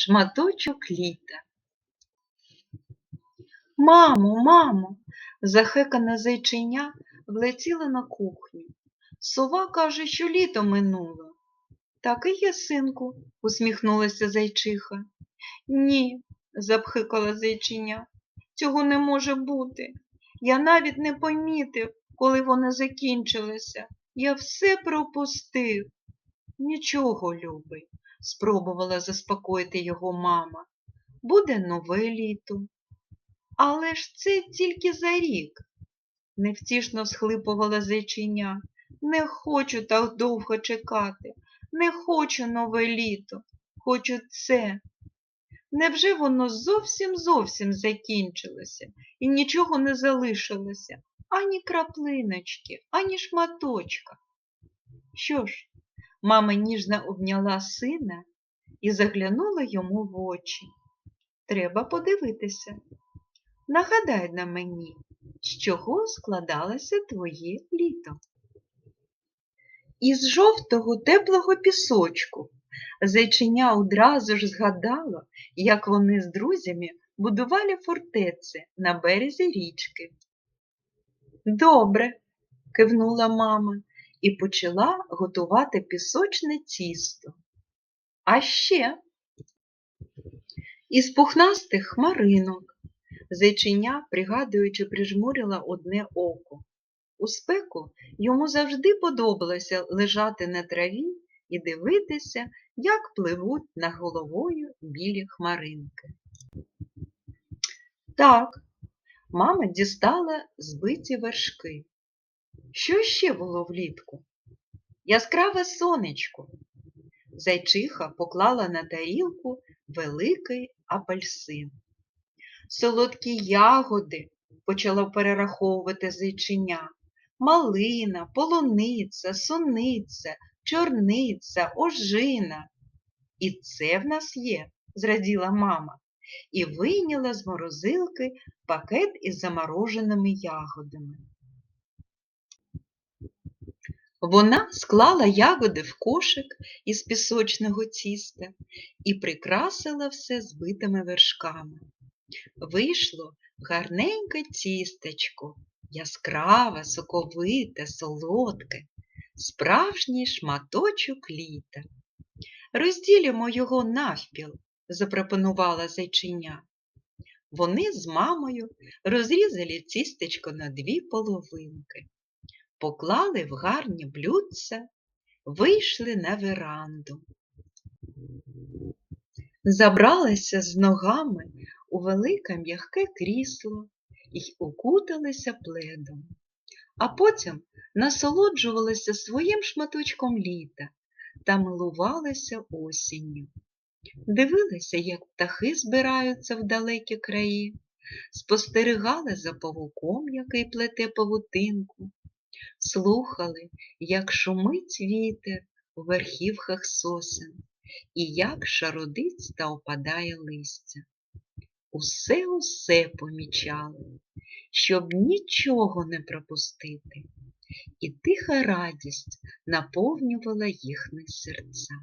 шматочок літа. Мамо, мамо, захекане зайчиня влетіло на кухню. Сова каже, що літо минуло. Так і є, синку, усміхнулася зайчиха. Ні, запхикала зайчиня, цього не може бути. Я навіть не помітив, коли вони закінчилися. Я все пропустив. Нічого, любий, спробувала заспокоїти його мама. Буде нове літо. Але ж це тільки за рік, невтішно схлипувала зайчиня. Не хочу так довго чекати, не хочу нове літо, хочу це. Невже воно зовсім зовсім закінчилося і нічого не залишилося, ані краплиночки, ані шматочка? Що ж, мама ніжно обняла сина і заглянула йому в очі. Треба подивитися. Нагадай на мені, з чого складалося твоє літо. Із жовтого теплого пісочку зайчиня одразу ж згадала, як вони з друзями будували фортеці на березі річки. Добре, кивнула мама і почала готувати пісочне тісто. А ще із пухнастих хмаринок зайчиня, пригадуючи, прижмурила одне око. У спеку йому завжди подобалося лежати на траві і дивитися, як пливуть над головою білі хмаринки. Так, мама дістала збиті вершки. Що ще було влітку? Яскраве сонечко. Зайчиха поклала на тарілку великий апельсин. Солодкі ягоди почало перераховувати зайчиня. Малина, полуниця, суниця, чорниця, ожина. І це в нас є, зраділа мама, і вийняла з морозилки пакет із замороженими ягодами. Вона склала ягоди в кошик із пісочного тіста і прикрасила все збитими вершками. Вийшло гарненьке тістечко, яскраве, соковите, солодке, справжній шматочок літа. Розділимо його навпіл, запропонувала зайчиня. Вони з мамою розрізали тістечко на дві половинки, поклали в гарні блюдця, вийшли на веранду. Забралися з ногами у велике м'яке крісло і укуталися пледом, а потім насолоджувалися своїм шматочком літа та милувалися осінню. Дивилися, як птахи збираються в далекі краї, спостерігали за павуком, який плете павутинку, слухали, як шумить вітер у верхівках сосен і як шародить та опадає листя. Усе усе помічали, щоб нічого не пропустити, і тиха радість наповнювала їхні серця.